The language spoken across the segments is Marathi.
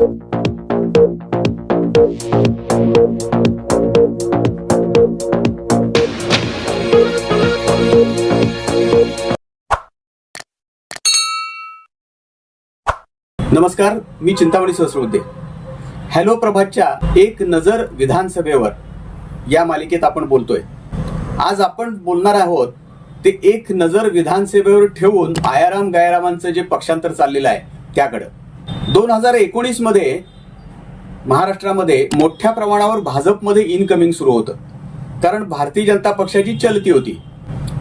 नमस्कार मी चिंतामणी सहस्रबुद्धे. हॅलो प्रभातच्या एक नजर विधानसभेवर या मालिकेत आपण बोलतोय. आज आपण बोलणार आहोत ते एक नजर विधानसभेवर ठेवून आयाराम गायरामांचं जे पक्षांतर चाललेलं आहे त्याकडं. दोन हजार एकोणीसमध्ये महाराष्ट्रामध्ये मोठ्या प्रमाणावर भाजपमध्ये इनकमिंग सुरू होतं. कारण भारतीय जनता पक्षाची चलती होती.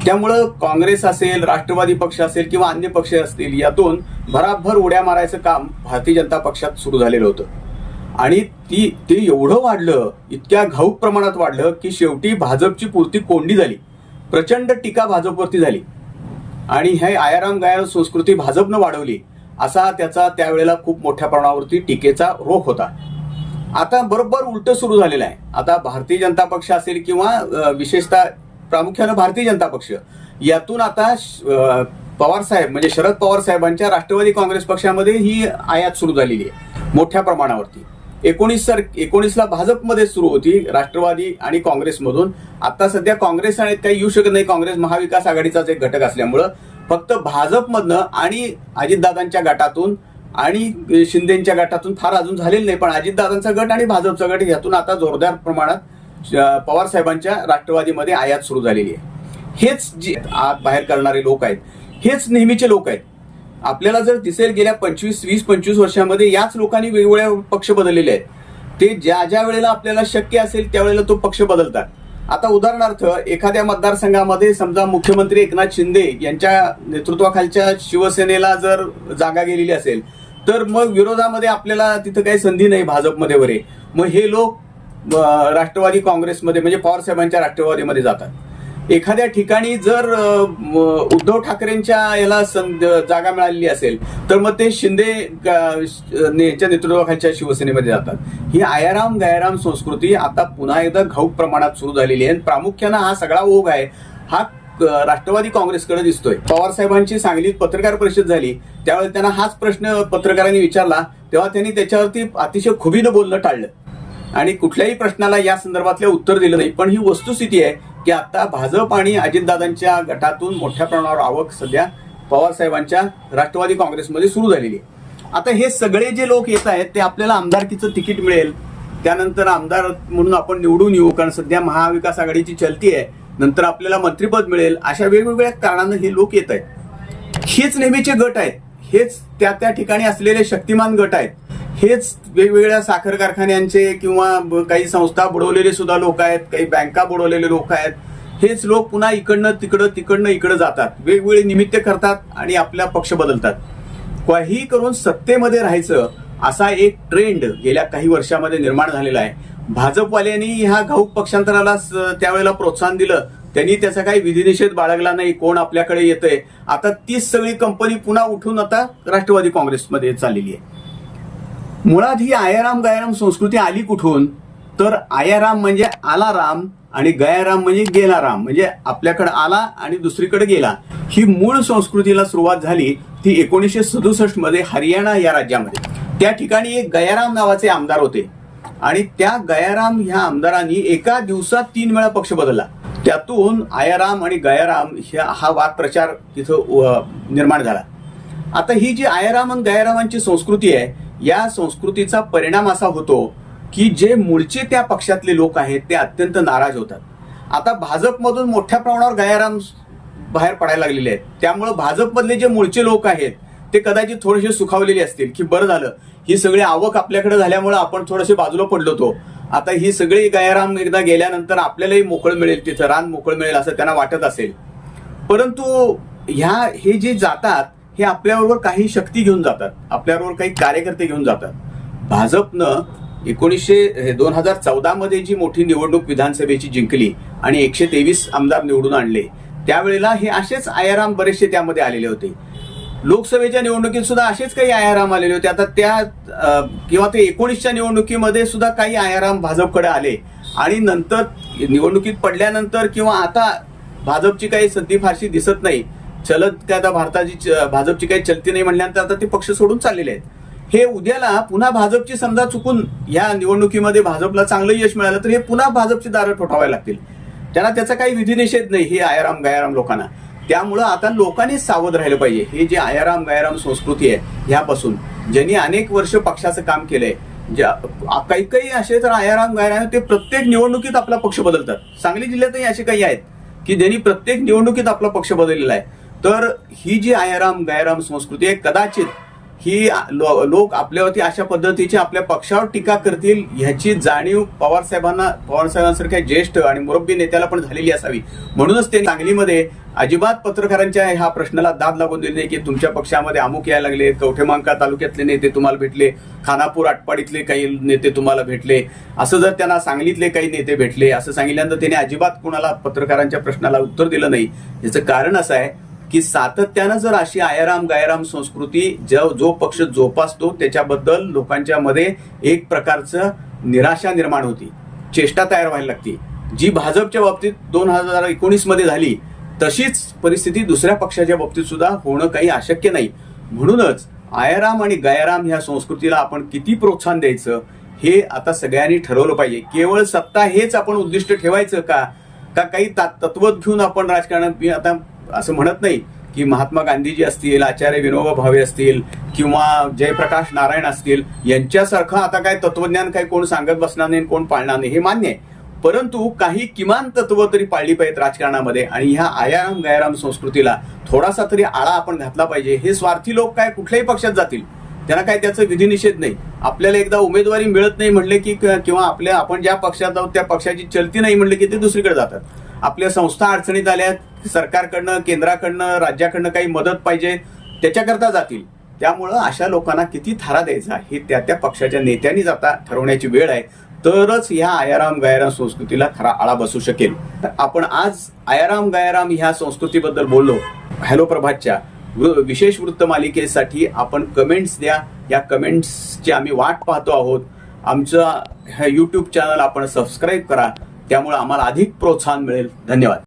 त्यामुळं काँग्रेस असेल राष्ट्रवादी पक्ष असेल किंवा अन्य पक्ष असतील यातून भराभर उड्या मारायचं काम भारतीय जनता पक्षात सुरू झालेलं होतं. आणि ती ते एवढं वाढलं इतक्या घाऊक प्रमाणात वाढलं की शेवटी भाजपची पुरती कोंडी झाली. प्रचंड टीका भाजपवरती झाली. आणि हे आयाराम गायर संस्कृती भाजपनं वाढवली. असा त्याचा त्यावेळेला खूप मोठ्या प्रमाणावरती टीकेचा रोख होता. आता बरोबर उलट सुरू झालेलं आहे. आता भारतीय जनता पक्ष असेल किंवा विशेषतः प्रामुख्यानं भारतीय जनता पक्ष यातून आता पवार साहेब म्हणजे शरद पवार साहेबांच्या राष्ट्रवादी काँग्रेस पक्षामध्ये ही आयात सुरू झालेली आहे मोठ्या प्रमाणावरती. एकोणीस सर एकोणीसला भाजपमध्ये सुरू होती राष्ट्रवादी आणि काँग्रेसमधून. आता सध्या काँग्रेस आणि काही येऊ शकत नाही. काँग्रेस महाविकास आघाडीचाच एक घटक असल्यामुळं फक्त भाजपमधनं आणि अजितदादांच्या गटातून आणि शिंदेच्या गटातून फार अजून झालेलं नाही पण अजितदादांचा गट आणि भाजपचा गट यातून आता जोरदार प्रमाणात पवार साहेबांच्या राष्ट्रवादीमध्ये आयात सुरू झालेली आहे. हेच जे आत बाहेर करणारे लोक आहेत हेच नेहमीचे लोक आहेत. आपल्याला जर दिसेल गेल्या पंचवीस वीस पंचवीस वर्षामध्ये याच लोकांनी वेगवेगळ्या पक्ष बदललेले आहेत. ते ज्या ज्या वेळेला आपल्याला शक्य असेल त्यावेळेला तो पक्ष बदलतात. आता उदाहरणार्थ एखाद्या मतदारसंघामध्ये समजा मुख्यमंत्री एकनाथ शिंदे यांच्या नेतृत्वाखालच्या शिवसेनेला जर जागा गेलेली असेल तर मग विरोधामध्ये आपल्याला तिथं काही संधी नाही भाजपमध्ये वगैरे. मग हे लोक राष्ट्रवादी काँग्रेसमध्ये म्हणजे पवार साहेबांच्या राष्ट्रवादीमध्ये जातात. एखाद्या ठिकाणी जर उद्धव ठाकरेंच्या याला जागा मिळालेली असेल तर मग ते शिंदे यांच्या नेतृत्वाखालच्या शिवसेनेमध्ये जातात. ही आयाराम गायराम संस्कृती आता पुन्हा एकदा घाऊक प्रमाणात सुरू झालेली आहे. आणि प्रामुख्यानं हा सगळा ओघ आहे हा राष्ट्रवादी काँग्रेसकडे दिसतोय. पवार साहेबांची सांगलीत पत्रकार परिषद झाली त्यावेळी त्यांना हाच प्रश्न पत्रकारांनी विचारला तेव्हा त्यांनी त्याच्यावरती अतिशय खुबीनं बोलणं टाळलं. आणि कुठल्याही प्रश्नाला या संदर्भातलं उत्तर दिलं नाही पण ही वस्तुस्थिती आहे की आता भाजप आणि अजितदादांच्या गटातून मोठ्या प्रमाणावर आवक सध्या पवार साहेबांच्या राष्ट्रवादी काँग्रेसमध्ये सुरू झालेली आहे. आता हे सगळे जे लोक येत आहेत ते आपल्याला आमदारकीचं तिकीट मिळेल. त्यानंतर आमदार म्हणून आपण निवडून येऊ कारण सध्या महाविकास आघाडीची चलती आहे. नंतर आपल्याला मंत्रिपद मिळेल. अशा वेगवेगळ्या कारणानं हे लोक येत आहेत. हेच नेहमीचे गट आहेत. हेच त्या त्या ठिकाणी असलेले शक्तिमान गट आहेत. हेच वेगवेगळ्या साखर कारखान्यांचे किंवा ब- काही संस्था बुडवलेले सुद्धा लोक आहेत काही बँका बुडवलेले लोक आहेत. हेच लोक पुन्हा इकडनं तिकडं तिकडनं इकडं जातात. वेगवेगळे निमित्त करतात आणि आपला पक्ष बदलतात. काही करून सत्तेमध्ये राहायचं असा एक ट्रेंड गेल्या काही वर्षामध्ये निर्माण झालेला आहे. भाजपवाल्यांनी ह्या घाऊक पक्षांतराला स- त्यावेळेला प्रोत्साहन दिलं. त्यांनी त्याचा काही विधिनिषेध बाळगला नाही. कोण आपल्याकडे येतंय? आता तीच सगळी कंपनी पुन्हा उठून आता राष्ट्रवादी काँग्रेसमध्ये चाललेली आहे. मुळात ही आयाराम गयाराम संस्कृती आली कुठून? तर आयाराम म्हणजे आला राम आणि गयाराम म्हणजे गेला राम म्हणजे आपल्याकडे आला आणि दुसरीकडे गेला. ही मूळ संस्कृतीला सुरुवात झाली ती एकोणीसशे सदुसष्टमध्ये हरियाणा या राज्यामध्ये. त्या ठिकाणी एक गयाराम नावाचे आमदार होते. आणि त्या गयाराम ह्या आमदारांनी एका दिवसात तीन वेळा पक्ष बदलला. त्यातून आयाराम आणि गयाराम ह्या हा वाक्प्रचार तिथं निर्माण झाला. आता ही जी आयाराम आणि गयारामांची संस्कृती आहे या संस्कृतीचा परिणाम असा होतो की जे मूळचे त्या पक्षातले लोक आहेत ते अत्यंत नाराज होतात. आता भाजपमधून मोठ्या प्रमाणावर गयाराम बाहेर पडायला लागलेले आहेत. त्यामुळं भाजपमधले जे मूळचे लोक आहेत ते कदाचित थोडेसे सुखावलेले असतील की बरं झालं ही सगळी आवक आपल्याकडे झाल्यामुळे आपण थोडेसे बाजूला पडलो होतो. आता ही सगळी गयाराम एकदा गेल्यानंतर आपल्यालाही मोकळ मिळेल तिथं रान मोकळ मिळेल असं त्यांना वाटत असेल. परंतु ह्या हे जे जातात हे आपल्याबरोबर काही शक्ती घेऊन जातात. आपल्याबरोबर काही कार्यकर्ते घेऊन जातात. भाजपनं एकोणीसशे दोन हजार चौदामध्ये जी मोठी निवडणूक विधानसभेची जिंकली आणि एकशे तेवीस आमदार निवडून आणले त्यावेळेला हे असेच आयाराम बरेचसे त्यामध्ये आलेले होते. लोकसभेच्या निवडणुकीत सुद्धा असेच काही आयाराम आलेले होते. आता त्या किंवा ते एकोणीसच्या निवडणुकीमध्ये सुद्धा काही आयाराम भाजपकडे आले. आणि नंतर निवडणुकीत पडल्यानंतर किंवा आता भाजपची काही संधी फारशी दिसत नाही चलत काय आता भारताची च- भाजपची काही चलती नाही म्हणल्यानंतर आता ते पक्ष सोडून चाललेले आहेत. हे उद्याला पुन्हा भाजपची समजा चुकून ह्या निवडणुकीमध्ये भाजपला चांगलं यश मिळालं तर हे पुन्हा भाजपची दारं ठोठावायला लागतील. त्यांना त्याचा काही विधिनिषेध नाही हे आयाराम गायाराम लोकांना. त्यामुळं आता लोकांनी सावध राहिलं पाहिजे. हे जे आयाराम गायाराम संस्कृती आहे ह्यापासून ज्यांनी अनेक वर्ष पक्षाचं काम केलंय ज्या काही काही असे तर आयाराम गायराम ते प्रत्येक निवडणुकीत आपला पक्ष बदलतात. सांगली जिल्ह्यातही असे काही आहेत की ज्यांनी प्रत्येक निवडणुकीत आपला पक्ष बदललेला आहे. तर ही जी आयाराम गायराम संस्कृती आहे कदाचित ही लो- लोक आपल्यावरती अशा पद्धतीची आपल्या पक्षावर टीका करतील ह्याची जाणीव पवार साहेबांना पवार साहेबांसारख्या ज्येष्ठ आणि मुरब्बी नेत्याला पण झालेली असावी. म्हणूनच ते सांगलीमध्ये अजिबात पत्रकारांच्या ह्या प्रश्नाला दाद लागून दिली नाही की तुमच्या पक्षामध्ये अमुक यायला लागले कवठेमांका तालुक्यातले नेते तुम्हाला भेटले खानापूर आटपाडीतले काही नेते तुम्हाला भेटले. असं जर त्यांना सांगलीतले काही नेते भेटले असं सांगितल्यानंतर त्यांनी अजिबात कुणाला पत्रकारांच्या प्रश्नाला उत्तर दिलं नाही. याचं कारण असं आहे की सातत्यानं जर अशी आयाराम गायराम संस्कृती जो जो पक्ष जोपासतो त्याच्याबद्दल लोकांच्या मध्ये एक प्रकारचं निराशा निर्माण होती. चेष्टा तयार व्हायला लागती. जी भाजपच्या बाबतीत दोन हजार एकोणीसमध्ये झाली तशीच परिस्थिती दुसऱ्या पक्षाच्या बाबतीत सुद्धा होणं काही अशक्य नाही. म्हणूनच आयाराम आणि गायराम ह्या संस्कृतीला आपण किती प्रोत्साहन द्यायचं हे आता सगळ्यांनी ठरवलं पाहिजे. केवळ सत्ता हेच आपण उद्दिष्ट ठेवायचं का? का काही ता- तत्व घेऊन आपण राजकारणात आता असं म्हणत नाही की महात्मा गांधीजी असतील आचार्य विनोबा भावे असतील किंवा जयप्रकाश नारायण असतील यांच्यासारखं आता काय तत्वज्ञान काही कोण सांगत बसणार नाही कोण पाळणार नाही हे मान्य आहे. परंतु काही किमान तत्व तरी पाळली पाहिजेत राजकारणामध्ये आणि ह्या आयाराम गायाराम संस्कृतीला थोडासा तरी आळा आपण घातला पाहिजे. हे स्वार्थी लोक काय कुठल्याही पक्षात जातील त्यांना काय त्याचं विधिनिषेध नाही. आपल्याला एकदा उमेदवारी मिळत नाही म्हणले की किंवा आपल्या आपण ज्या पक्षात आहोत त्या पक्षाची चलती नाही म्हणले की ते दुसरीकडे जातात. आपल्या संस्था अडचणीत आल्यात सरकारकडनं केंद्राकडनं राज्याकडनं काही मदत पाहिजे त्याच्याकरता जातील. त्यामुळं अशा लोकांना किती थारा द्यायचा हे त्या त्या पक्षाच्या नेत्यांनीच आता ठरवण्याची वेळ आहे. तरच ह्या आयाराम गायाराम संस्कृतीला खरा आळा बसू शकेल. तर आपण आज आयाराम गायाराम ह्या संस्कृतीबद्दल बोललो. हॅलो प्रभातच्या. विशेष वृत्त मालिकेसाठी आपण कमेंट्स द्या. या कमेंट्सची आम्ही वाट पाहतो आहोत. आमचं ह्या यूट्यूब चॅनल आपण सबस्क्राईब करा. त्यामुळे आम्हाला अधिक प्रोत्साहन मिळेल. धन्यवाद.